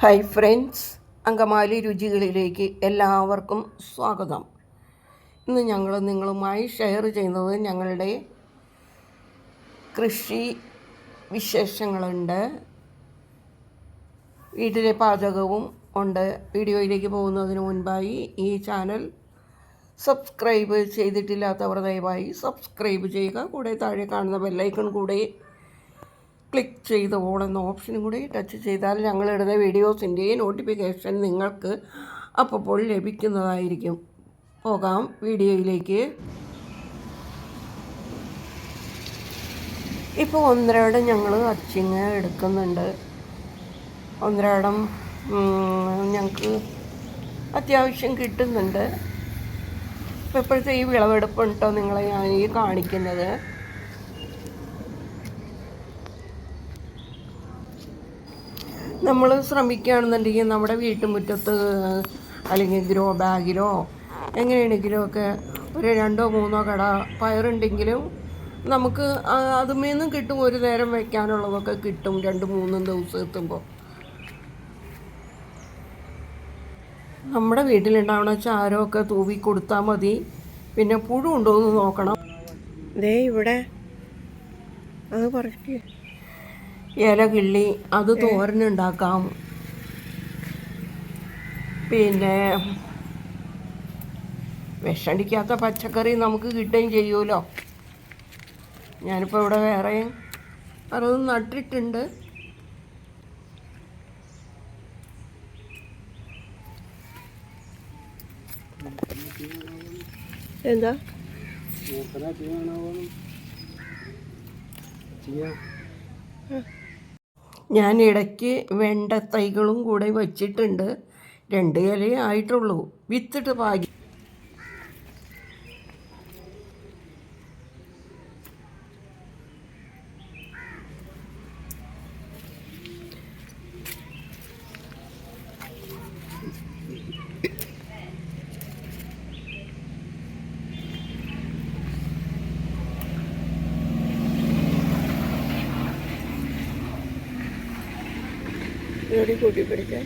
Hi friends Angamaly രുചികളിലേക്ക് എല്ലാവർക്കും സ്വാഗതം. ഇന്ന് ഞങ്ങൾ നിങ്ങളുമായി ഷെയർ ചെയ്യുന്നത് ഞങ്ങളുടെ കൃഷി വിശേഷങ്ങളുണ്ട്. വീട്ടിലെ പാചകവും ഉണ്ട്. വീഡിയോയിലേക്ക് പോകുന്നതിന് മുൻപായി ഈ ചാനൽ സബ്സ്ക്രൈബ് ചെയ്തിട്ടില്ലാത്തവർ ദയവായി സബ്സ്ക്രൈബ് ചെയ്യുക. കൂടെ താഴെ കാണുന്ന ബെല്ലൈക്കൺ കൂടെ ക്ലിക്ക് ചെയ്ത് ഓൺ എന്ന ഓപ്ഷനും കൂടി ടച്ച് ചെയ്താൽ ഞങ്ങളിടുന്ന വീഡിയോസിന്റെ നോട്ടിഫിക്കേഷൻ നിങ്ങൾക്ക് അപ്പോൾ ലഭിക്കുന്നതായിരിക്കും. പോകാം വീഡിയോയിലേക്ക് ഇപ്പോൾ ഒന്നരയിടം ഞങ്ങൾ അച്ചിങ്ങ എടുക്കുന്നുണ്ട്. ഒന്നരയിടം ഞങ്ങൾക്ക് അത്യാവശ്യം കിട്ടുന്നുണ്ട്. ഇപ്പോഴത്തെ ഈ വിളവെടുപ്പ് ഉണ്ടോ നിങ്ങളെ ഞാൻ ഈ കാണിക്കുന്നത്? നമ്മൾ ശ്രമിക്കുകയാണെന്നുണ്ടെങ്കിൽ നമ്മുടെ വീട്ടുമുറ്റത്ത് അല്ലെങ്കിൽ ഗ്രോ ബാഗിലോ എങ്ങനെയാണെങ്കിലും ഒക്കെ ഒരു രണ്ടോ മൂന്നോ കട പയറുണ്ടെങ്കിലും നമുക്ക് അതിൽ അതുമേന്നും കിട്ടും ഒരു നേരം വയ്ക്കാനുള്ളതൊക്കെ കിട്ടും രണ്ട് മൂന്നും ദിവസം എത്തുമ്പോൾ. നമ്മുടെ വീട്ടിലുണ്ടാവുന്ന ചാരമൊക്കെ തൂവി കൊടുത്താൽ മതി. പിന്നെ പുഴു ഉണ്ടോ എന്ന് നോക്കണം. ദേ ഇവിടെ. അത് പറയ്ക്ക് ഇല കിള്ളി അത് തോരനുണ്ടാക്കാം. പിന്നെ വിഷടിക്കാത്ത പച്ചക്കറി നമുക്ക് കിട്ടുകയും ചെയ്യുമല്ലോ. ഞാനിപ്പോൾ ഇവിടെ വേറെ അത് നട്ടിട്ടുണ്ട്. എന്താ? ഞാൻ ഇടയ്ക്ക് വെണ്ട തൈകളും കൂടെ വച്ചിട്ടുണ്ട്. രണ്ട് ഇലയേ ആയിട്ടുള്ളൂ. വിത്തിട്ട് പാകി ഇവിടെ കൂട്ടി പിടിക്കാൻ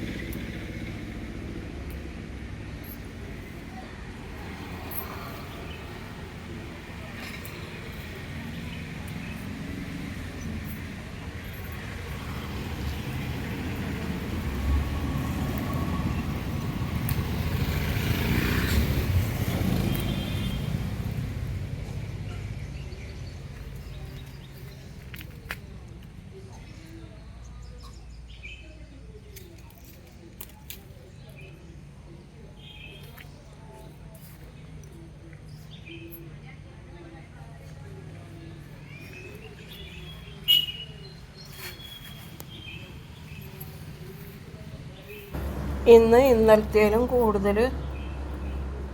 ഇന്ന് ഇന്നലത്തേലും കൂടുതൽ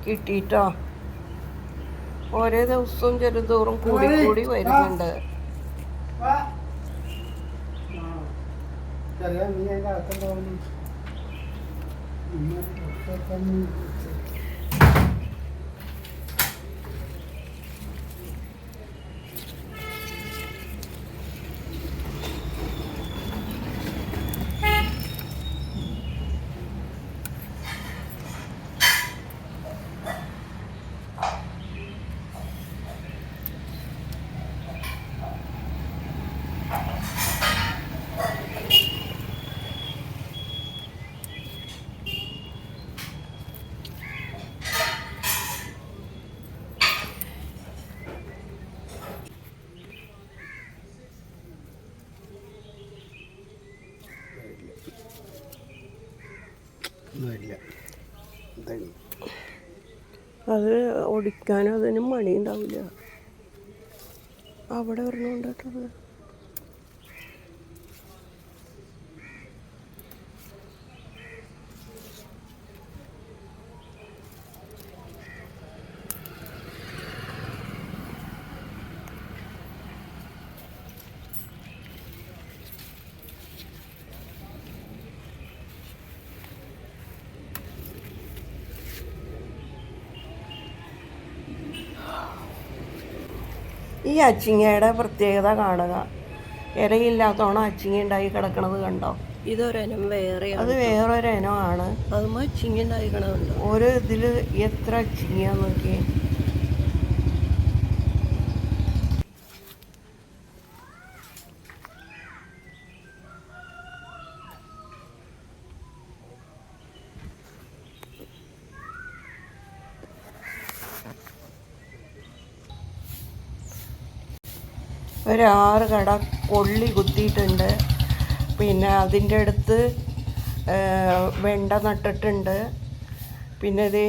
കിട്ടിയിട്ടോ ഓരോ ദിവസവും ചെറുതോറും കൂടി കൂടി വരുന്നുണ്ട്. ചെറിയ നീ അതിന്റെ അകത്തുണ്ടാവുന്നു അത് ഓടിക്കാനും അതിനും മണി ഉണ്ടാവില്ല അവിടെ ഒരെണ്ണം ഉണ്ടായിട്ടുള്ളത് ഈ അച്ചിങ്ങയുടെ പ്രത്യേകത കാണുക. ഇരയില്ലാത്തോണം അച്ചിങ്ങ ഉണ്ടായി കിടക്കണത് കണ്ടോ? ഇതൊരനം വേറെ അത് വേറൊരു ഇനമാണ് ഉണ്ടായി കിടക്കണ്ടോ ഓരോ ഇതിൽ എത്ര ചിങ്ങിയാന്ന് നോക്കിയേ. ഒരാറ് കട കൊള്ളി കുത്തിയിട്ടുണ്ട്. പിന്നെ അതിന്റെ അടുത്ത് വെണ്ട നട്ടിട്ടുണ്ട്. പിന്നെ ഇത്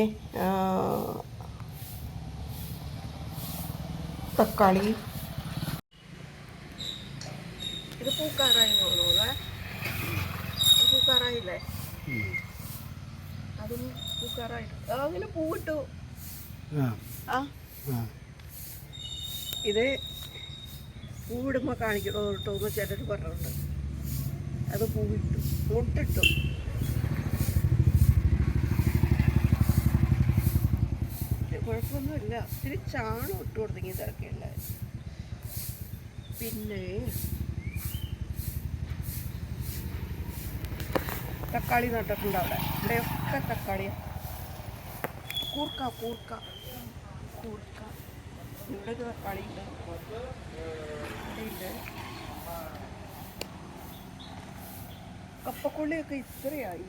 തക്കാളി. ഇത് പൂക്കാറായി തോന്നുന്നു പൂക്കാറായില്ലേ? അതും പൂക്കാറായിട്ട് അങ്ങനെ പൂവിട്ടു. ആ. ആ. ആ. ഇത് പൂവിടുമ്പോൾ കാണിക്കണോ കേട്ടോ എന്ന് ചിലർ പറഞ്ഞിട്ടുണ്ട്. അത് പൂവിട്ടു മുട്ടിട്ടു കുഴപ്പമൊന്നുമില്ല. ഇത്തിരി ചാണം ഇട്ട് കൊടുത്തെങ്കിൽ ഇതൊക്കെ ഉണ്ടായിരുന്നു പിന്നെ തക്കാളി നട്ടിട്ടുണ്ട് അവിടെ. ഇവിടെയൊക്കെ തക്കാളിയാണ് കൂർക്ക കൂർക്ക. കൂർക്ക. ഇവിടെ ഒരു തക്കാളി ഉണ്ട് ഇവിടെയുണ്ട് കപ്പക്കൊള്ളിയൊക്കെ ഇത്രയായി.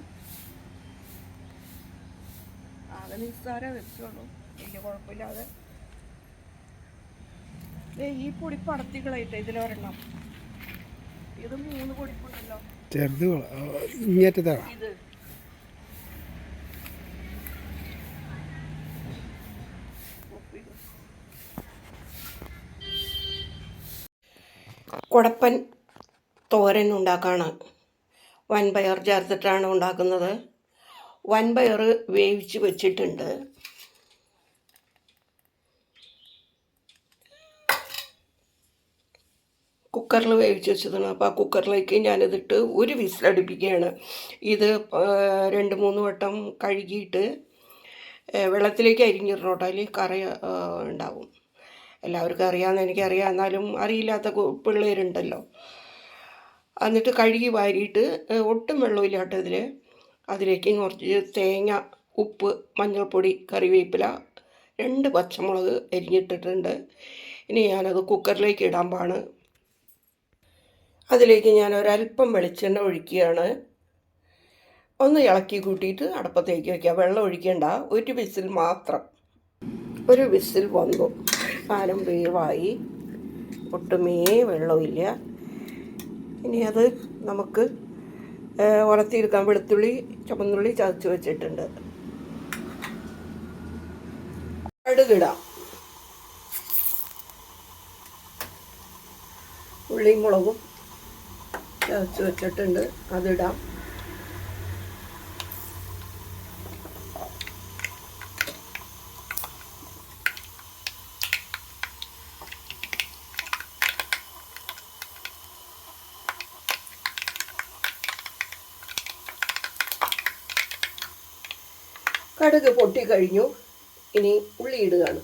ആകെ നിസ്സാര വെച്ചോളൂ. വലിയ കുഴപ്പമില്ലാതെ. ഈ പൊടി പടത്തികളായിട്ട് ഇതിലൊരെണ്ണം ഇത് മൂന്ന് പൊടിപ്പുണ്ടല്ലോ ചെറുത് ഇങ്ങേറ്റതാണ് ഇത്. കുടപ്പൻ തോരൻ ഉണ്ടാക്കാണ്. വൻപയർ ചേർത്തിട്ടാണ് ഉണ്ടാക്കുന്നത്. വൻപയർ വേവിച്ച് വെച്ചിട്ടുണ്ട്. കുക്കറിൽ വേവിച്ച് വെച്ചതാണ്. അപ്പോൾ ആ കുക്കറിലേക്ക് ഞാനിതിട്ട് ഒരു വിസിലടുപ്പിക്കുകയാണ് ഇത് രണ്ട് മൂന്ന് വട്ടം കഴുകിയിട്ട് വെള്ളത്തിലേക്ക് അരിഞ്ഞിടണോട്ടോ അതിൽ കറി ഉണ്ടാവും. എല്ലാവർക്കും അറിയാമെന്ന് എനിക്കറിയാം. എന്നാലും അറിയില്ലാത്ത പിള്ളേരുണ്ടല്ലോ. എന്നിട്ട് കഴുകി വാരിയിട്ട് ഒട്ടും വെള്ളമില്ലാത്ത ഇതിൽ അതിലേക്ക് കുറച്ച് തേങ്ങ ഉപ്പ് മഞ്ഞൾപ്പൊടി കറിവേപ്പില രണ്ട് പച്ചമുളക് എരിഞ്ഞിട്ടിട്ടുണ്ട് ഇനി ഞാനത് കുക്കറിലേക്ക് ഇടാൻ പാണ്. അതിലേക്ക് ഞാൻ ഒരല്പം വെളിച്ചെണ്ണ ഒഴിക്കുകയാണ്. ഒന്ന് ഇളക്കി കൂട്ടിയിട്ട് അടപ്പത്തേക്ക് വയ്ക്കുക വെള്ളം ഒഴിക്കേണ്ട. ഒരു വിസിൽ മാത്രം. ഒരു വിസിൽ വന്നു. സാധനം വേവായി. ഒട്ടുമേ വെള്ളമില്ല ഇനി അത് നമുക്ക് ഏഹ്, ഉലത്തിയെടുക്കാൻ വെളുത്തുള്ളി ചുമന്നുള്ളി ചതച്ച് വെച്ചിട്ടുണ്ട്. കടുകിടാം. ഉള്ളിയും മുളകും ചതച്ച് വെച്ചിട്ടുണ്ട്. അതിടാം. കടുക് പൊട്ടിക്കഴിഞ്ഞു ഇനി ഉള്ളി ഇടുകയാണ്.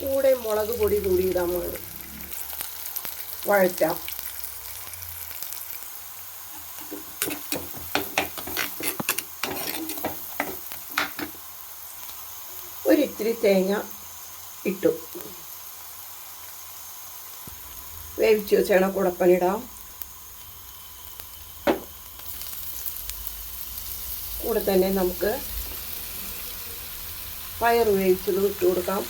കൂടെ മുളക് പൊടി കൂടി ഇടാൻ വേണം. വഴറ്റാം. ഒരിത്തിരി തേങ്ങ ഇട്ടു. വേവിച്ച് വെച്ചാണ് കുടപ്പനിടാം കൂടെ തന്നെ നമുക്ക് പയർ വേവിച്ചത് ഇട്ട് കൊടുക്കാം.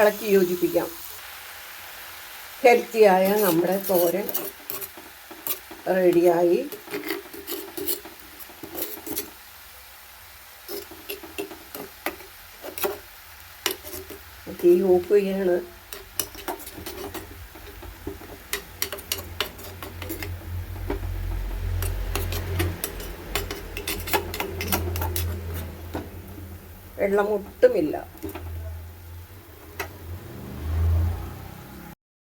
ഇളക്കി യോജിപ്പിക്കാം. ഹെൽത്തിയായ നമ്മുടെ തോരൻ റെഡിയായി തീ ഓഫ് ചെയ്യാണ് വെള്ളം ഒട്ടുമില്ല